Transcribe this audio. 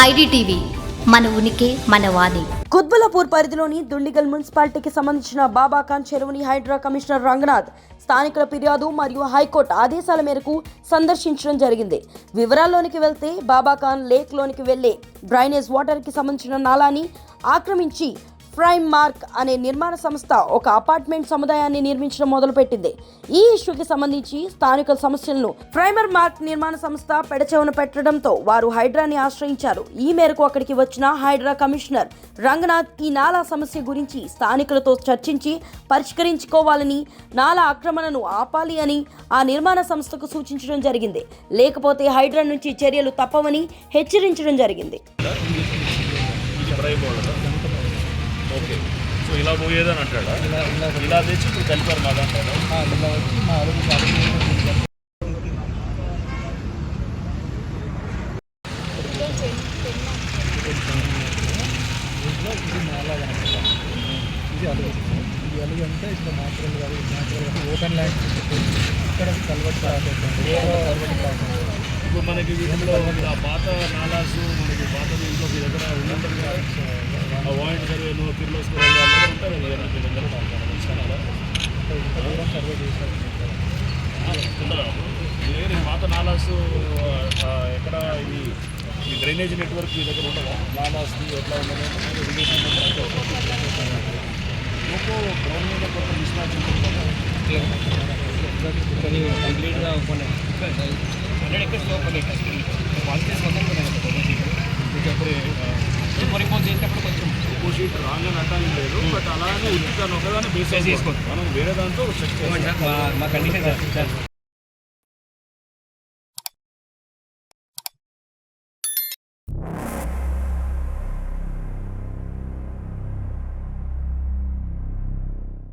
IDTV మన ఉనికి మన వాణి. కుత్బులాపూర్ పరిధిలోని దుండిగల్ మున్సిపాలిటీకి సంబంధించిన బాబాఖాన్ చెరువుని హైడ్రా కమిషనర్ రంగనాథ్ స్థానికుల ఫిర్యాదు మరియు హైకోర్టు ఆదేశాల మేరకు సందర్శించడం జరిగింది. వివరాల్లోనికి వెళ్తే బాబాఖాన్ లేక్లోనికి వెళ్ళే డ్రైనేజ్ వాటర్కి సంబంధించిన నాలాని ఆక్రమించి ప్రైమ్ మార్క్ అనే నిర్మాణ సంస్థ ఒక అపార్ట్మెంట్ సముదాయాన్ని నిర్మించడం మొదలుపెట్టింది. ఈ ఇష్యూకి సంబంధించి స్థానిక సమస్యలను ప్రైమర్ మార్క్ నిర్మాణ సంస్థ పెడచెవున పెట్టడంతో వారు హైడ్రాని ఆశ్రయించారు. ఈ మేరకు అక్కడికి వచ్చిన హైడ్రా కమిషనర్ రంగనాథ్ ఈ నాలా సమస్య గురించి స్థానికులతో చర్చించి పరిష్కరించుకోవాలని నాలా ఆక్రమణను ఆపాలి అని ఆ నిర్మాణ సంస్థకు సూచించడం జరిగింది. లేకపోతే హైడ్రా నుంచి చర్యలు తప్పవని హెచ్చరించడం జరిగింది. ఓకే. సో ఇలా పోయేదని అంటాడా? ఇలా తెచ్చి ఇప్పుడు కలిపారు మా దాంట్లో ఇలా వచ్చి మా అడుగు అడుగు దీంట్లో ఇది అంటే ఇట్లా న్యాచురల్ కాదు న్యాచురల్ ఓపెన్ ల్యాండ్ ఇక్కడ ఇప్పుడు మనకి వీటిలో ఆ పాత నాలాస్ మనకి పాత ఇంట్లో మీ దగ్గర ఉన్నట్టు ఆ వాయింట్ సర్వేలు కిర్లోస్కర్ అందరూ ఉంటారు మీ దగ్గర మీ దగ్గర ఇస్తారా? ఇంత దూరం సర్వే చేశారు ఉంటుందా? పాత నాలాస్ ఎక్కడ ఇది ఈ డ్రైనేజ్ నెట్వర్క్ మీ దగ్గర ఉండదా నాలాస్ ఎట్లా ఉండదు లోకో గ్రౌండ్ మీద కొంత మిస్ మ్యాచ్ ఉంటుంది కంప్లీట్గా ఓపెన్ హండ్రెడ్ ఎకర్స్ ఓపెన్ పాలిటీస్ మొత్తం రిపోర్ట్ చేసినప్పుడు కొంచెం షీట్ రాంగ్ అని అంటాను లేదు. బట్ అలానే ఉచితాన్ని ఒకదాన్ని బేస్ చేసుకోవచ్చు మనం వేరే దాంట్లో చెక్ చేస్తాం మా కండిషన్